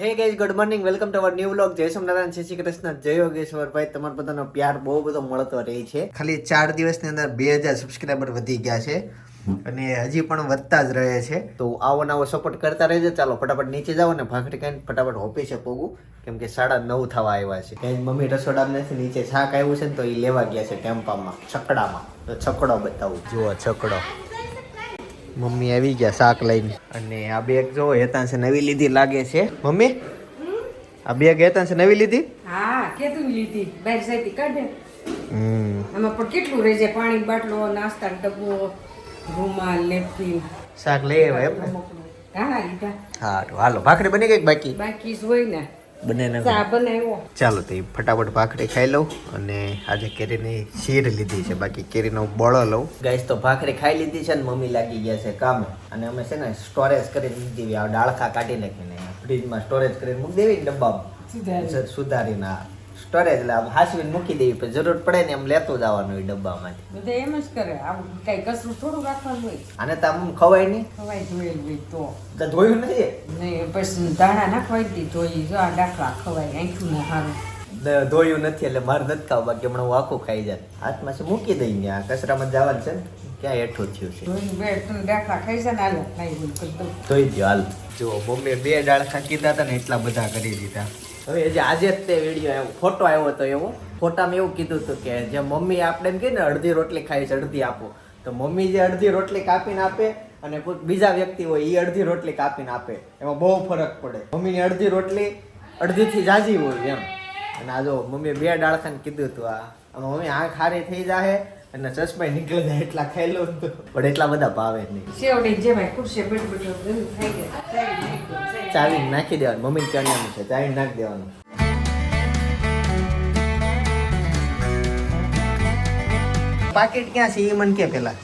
Hey guys good morning welcome to our new vlog જય સોમનારાયણ જય શ્રી કૃષ્ણ જય યોગેશ્વર ભાઈ તમારા બધાનો પ્યાર બહુ બધો મળતો રહે છે. ખાલી ચાર દિવસની અંદર બે હજાર સબસ્ક્રાઈબર વધી ગયા છે અને હજી પણ વધતા જ રહે છે. તો આવો નવો સપોર્ટ કરતા રહેજો. ચાલો, ફટાફટ નીચે જાઓ ને ભાખરી ખાઈને ફટાફટ ઓફિસે પોગું. કેમ કે સાડા નવ થવા આવ્યા છે. ગાઈઝ મમ્મી રસોડામાં નથી નીચે શાક આવ્યું છે ને તો એ લેવા ગયા છે ટેમ્પામાં, છકડામાં. તો છકડો બતાવું. જુઓ, છકડો. મમ્મી આવી ગયા શાક લઈને. અને આ બેગ જો છે નવી લીધી લાગે છે. મમ્મી? આ બેગ હેતાંશે નવી લીધી? હા કેતું લીધી. બહાર સાઈડ કાઢે. હમ. આમાં પણ કેટલું રહે છે? પાણી બાટલો નાસ્તા ડબ્બો રૂમાલ લેપટીન શાક લઈ આવ્યા એમ ઘણા લીધા હા તો હાલો ભાખરી બની ગઈ બાકી? બાકી જ હોય ને. બને ચા બનાવ્યો. ચાલો તો ફટાફટ ભાખરી ખાઈ લઉં અને આજે કેરીની શીર લીધી છે બાકી કેરીનો બળો લઉં. ગાઈસ તો ભાખરી ખાઈ લીધી છે ને મમ્મી લાગી ગયા છે કામે. અને અમે છે ને સ્ટોરેજ કરી દીધી આ ડાળખા કાઢી નાખીને. ફ્રીજમાં સ્ટોરેજ કરીને મૂકી દેવી ને ડબ્બામાં. સુધારી. સુધારીને સ્ટોરેજ આમ હાસવીને મૂકી દેવી પણ જરૂર પડે ને એમ લેતું જવાનું હોય ડબ્બામાંથી. બધા એમ જ કરે આમ કઈ કસરું થોડું રાખવાનું હોય. અને તો આમ ખવાય નહીં? ખવાય જોયેલ હોય તો. તો ધોયું નથી નહીં પછી દાણા નાખવાય દી ધોઈ જો આ દાખલા ખવાય આંખ્યું ને સારું. ધોયું નથી એટલે મારે નથી ખાવ બાકી હમણાં હું આખું ખાઈ જાય હાથમાં છે મૂકી દઈ ગયા કચરામાં જવાનું છે ક્યાં હેઠું થયું છે. દાખલા ખાઈ છે ને હાલો ખાઈ ધોઈ દો હાલ. જો મમ્મીએ બે ડાળખા કીધા હતા ને એટલા બધા કરી દીધા. હવે જે આજે જ તે વીડિયો આવ્યો ફોટો આવ્યો હતો એવો. ફોટામાં એવું કીધું હતું કે જે મમ્મી આપણે એમ કહે ને, અડધી રોટલી ખાઈ છે અડધી આપો. તો મમ્મી જે અડધી રોટલી કાપીને આપે અને બીજા વ્યક્તિ હોય એ અડધી રોટલી કાપીને આપે. એમાં બહુ ફરક પડે. મમ્મીની અડધી રોટલી અડધીથી જાજી હોય એમ. અને આ જો મમ્મીએ બે ડાળખાને કીધું હતું આ. આમાં મમ્મી આંખ હારી થઈ જાહે અને ચશ્મા નીકળી જાય એટલા ખાઈ લો તો. પણ એટલા બધા ભાવે નહીં. સેવડી જેવાય ખુરશે બેઠ બેઠ ગયું. ગયા ચાવી નાખી દેવાનું. મમ્મી ચણ્યાનું છે ચાવી નાખી દેવાનું. પાકીટ ક્યાં છે? એ મને કે પેલા.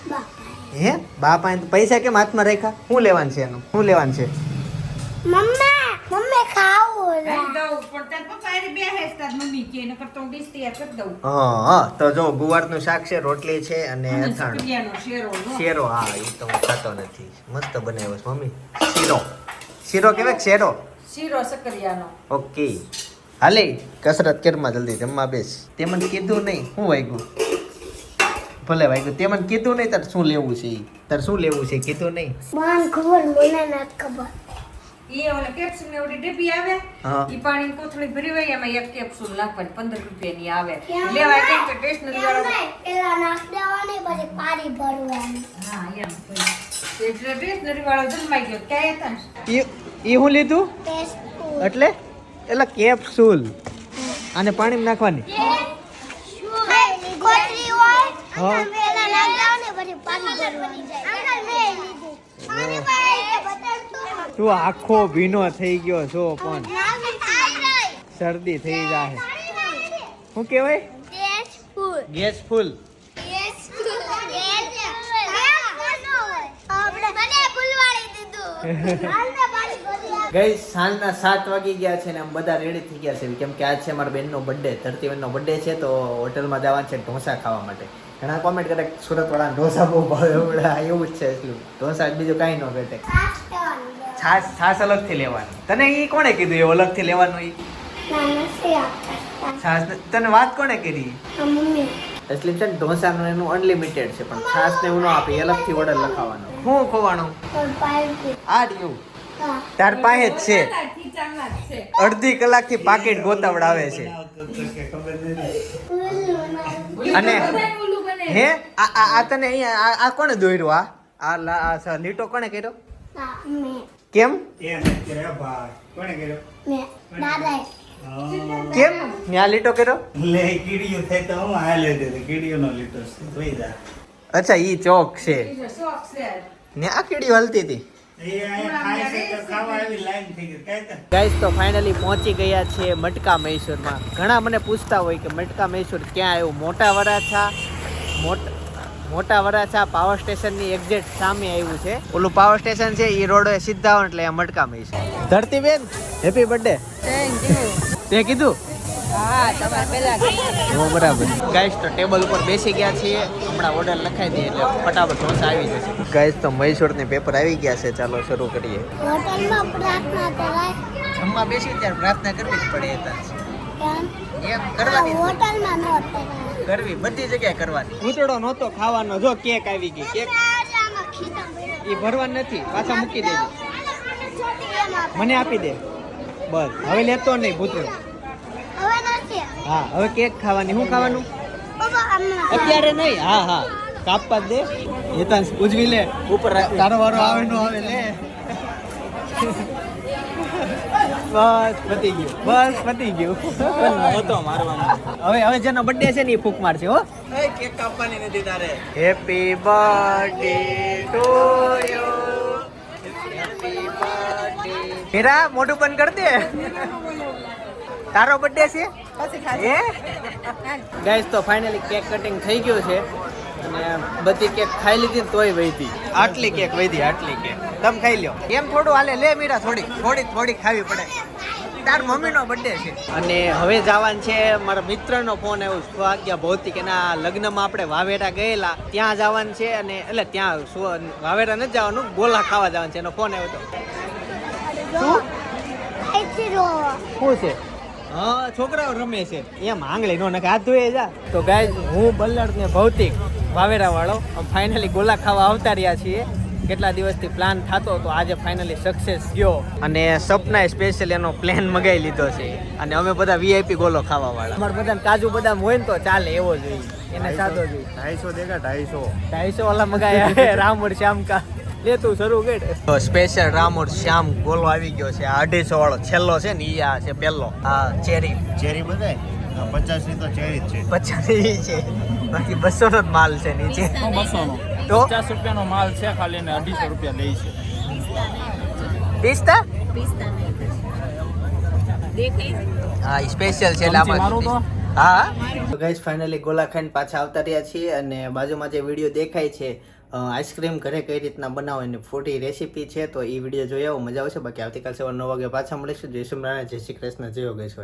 હે? બાપા પાસે પૈસા કેમ હાથમાં રાખ્યા? શું લેવાનું છે એનું? શું લેવાનું છે? મમ્મા મમ્મી ખાવું હું હા હા તો જો ગુવારનું શાક છે રોટલી છે અને અથાણું. શેરો હા એ તો હું ખાતો નથી. મસ્ત બનાવ્યો છે મમ્મી. શીરો. શીરો કેવાય શેરો? શીરો સકરિયાનો. ઓકે. હાલે કસરત કરમાં જલ્દી જમવા બેસ. તે મને કીધું નહીં શું વાગ્યું? ભલે વાગ્યું તે મને કીધું નહીં તાર શું લેવું છે તાર તારે શું લેવું છે કીધું નહીં? મને ખબર મને નથી ખબર. ઈ ઓલા કેપ્સ્યુલની ઓલી ડબ્બી આવે હા. ઈ પાણીની કોથળી ભરી હોય એમાં એક કેપ્સ્યુલ નાખવાની પંદર રૂપિયાની આવે. લેવાય કેમ કે સ્ટેશનરી વાળો પેલા નાખ દેવાની પછી પાણી ભરવાની. હા એમ એટલે સ્ટેશનરી વાળો જન્માઈ ગયો ક્યાં હતા ઈ એ એ હું લીધું? એટલે? એટલે કેપ્સુલ. અને પાણીમાં નાખવાની. કોથળી હોય હા. પેલા નાખ દેવાની પછી પાણી ભરવાની. અંદર પાણી ભરાય છે બતાડતો તું આખો ભીનો થઈ ગયો છો પણ શરદી થઈ જાય શું કહેવાય? ટેસ્ટ ગેસ ફૂલ. ગઈ સાંજના સાત વાગી ગયા છે ને આમ બધા રેડી થઈ ગયા છે. કેમ કે આજ છે મારા બેનનો બર્થડે ધરતીબેનનો બર્થડે છે તો હોટલમાં જવાનું છે ઢોસા ખાવા માટે. ઘણા કોમેન્ટ કરે કે સુરતવાળાને ઢોસા બહુ ભાવે. એવું જ છે. એટલું. ઢોસા બીજું કાંઈ ન ઘટે. છાશ છાસ છાસ અલગથી લેવાની. તને એ કોણે કીધું એ અલગથી લેવાનું એ છાશ છાસ તને વાત કોણે કરી? એટલે છે ને ઢોસાનું એનું અનલિમિટેડ છે પણ છાસ ને એવું ન આપે અલગથી ઓર્ડર લખાવાનો. શું ખોવાનું? પણ આ રહ્યું. તાર પાસે જ છે. અડધી કલાકથી પાકેટ ગોતાવડાવે છે. અને હે? આ આ આ તને અહીંયા આ- આ કોણે દોર્યું આ? આ લા- આ લીટો કોણે કર્યો? કેમ. કેમ? ન્યા લીટો કર્યો? લે કીડીયું થાય તો હું હાલે દે કીડીઓનો લીટો છે. જોઈ જા. અચ્છા ઈ ચોક છે. ચોક છે. ન્યા કીડી હલતી હતી? એ અહીંયા ખાય છે તો ખાવા આવી લાઈન થઈ ગઈ. કાંઈ તો ગાઈસ તો ફાઇનલી પહોંચી ગયા છે મટકા મૈસૂરમાં. ઘણા મને પૂછતા હોય કે મટકા મૈસૂર ક્યાં આવ્યું? મોટા વરાછા મોટ મોટા વરાછા પાવર સ્ટેશનની એક્ઝેટ સામે આવ્યું છે. ઓલું પાવર સ્ટેશન છે એ રોડે સીધા એટલે અહીંયા છે. ધરતી ધરતીબેન હેપી બર્થડે થેન્ક યુ તે કીધું? હા તમારે બરાબર. ગાઈસ તો ટેબલ ઉપર બેસી ગયા છીએ. હમણાં ઓર્ડર લખાઈ દઈએ એટલે ફટાફટ ઢોસા આવી જશે. ગાઈસ તો મૈસૂરની પેપર આવી ગયા છે. ચાલો શરૂ કરીએ. હોટલમાં પ્રાર્થના કરાય. જમવા બેસી ત્યારે પ્રાર્થના કરવી જ પડે એ તાર. એમ કરવાની. હોટલમાં નહોતા કરવી, બધી જગ્યાએ કરવાની. ઉતડો નહોતો, ખાવાનો. જો કેક આવી ગઈ, કેક. એ ભરવાનું નથી, પાછા મૂકી દેજો. મને આપી દે. બસ, હવે લેતો નહીં ભૂતળો હા, હવે કેક ખાવાની. શું ખાવાનું? અત્યારે નહીં, હા હા. કાપવા દે દે. તો ઉજવી લે. ઉપર તારો વારો આવે, નો આવે, લે. બસ પતી ગયું. બસ પતી ગયું. નહોતો મારવાનો. હવે હવે જેનો બર્થડે છે ને એ ફૂક મારશે હો. કેક કાપવાની નથી તારે. Happy birthday to you happy birthday Meera મોઢું બંધ કર દે. તારો બર્થડે છે? એ ગાઈસ તો ફાઇનલી કેક કટિંગ થઈ ગયું છે. અને બધી કેક ખાઈ લીધી ને તોય વહીતી આટલી કેક વહીતી આટલી કેક. તમે ખાઈ લ્યો. એમ થોડું હાલે લે મીરા થોડી થોડી થોડી ખાવી પડે. તાર મમ્મીનો બર્થડે છે. અને હવે જવાનું છે મારા મિત્રનો ફોન આવ્યો સ્વાગ્યા ભૌતિક એના લગ્નમાં આપણે વાવેરા ગયેલા. ત્યાં જવાનું છે અને એટલે ત્યાં વાવેટા વાવેરા નથી જવાનું ગોલા ખાવા જવાનું છે. એનો ફોન આવ્યો હતો શું? છે? હા છોકરાઓ રમે છે. એમ આંગળી નો નખે હાથ ધોઈ જા. તો ગાય હું બલ્લડ ને ભૌતિક વાવેરા વાળો ફાઇનલી ગોલા ખાવા આવતા રહ્યા છીએ. કેટલા દિવસથી પ્લાન થતો તો આજે ફાઇનલી સક્સેસ ગયો અને સપનાએ સ્પેશિયલ એનો પ્લાન મગાવી લીધો છે. અને અમે બધા વીઆઈપી ગોલો ખાવા વાળા અમારે બધા કાજુ બદામ હોય ને તો ચાલે એવો જોઈએ એને સાદો જોઈએ ઢાઈસો દેખા ઢાઈસો. ઢાઈસો વાલા મગાયા રામુર શ્યામ કા લે તું શરૂ કર. તો સ્પેશિયલ રામોડ શ્યામ ગોલો આવી ગયો છે. આ અઢીસો વાળો છેલ્લો છે ને ઈ આ છે પહેલો. આ ચેરી ચેરી બધાય? પચાસની તો ચેરી જ છે. પચાસ છે. બાકી બસો નો જ માલ છે નીચે. બસો નો તો? પચાસ રૂપિયાનો માલ છે ખાલી ને અઢીસો રૂપિયા લે છે. પિસ્તા? હા સ્પેશિયલ છે મારું હા તો ગાઈસ ફાઇનલી ગોલા ખાઈને પાછા આવતા રહ્યા છીએ અને બાજુમાં જે વીડિયો દેખાય છે આઈસ્ક્રીમ ઘરે કઈ રીતના બનાવો એની ફોટી રેસીપી છે તો એ વીડિયો જોઈ આવો મજા આવશે. બાકી આવતીકાલ સવાર નવ વાગે પાછા મળીશું. જય શ્રી જય શ્રી કૃષ્ણ જય યોગેશ્વર.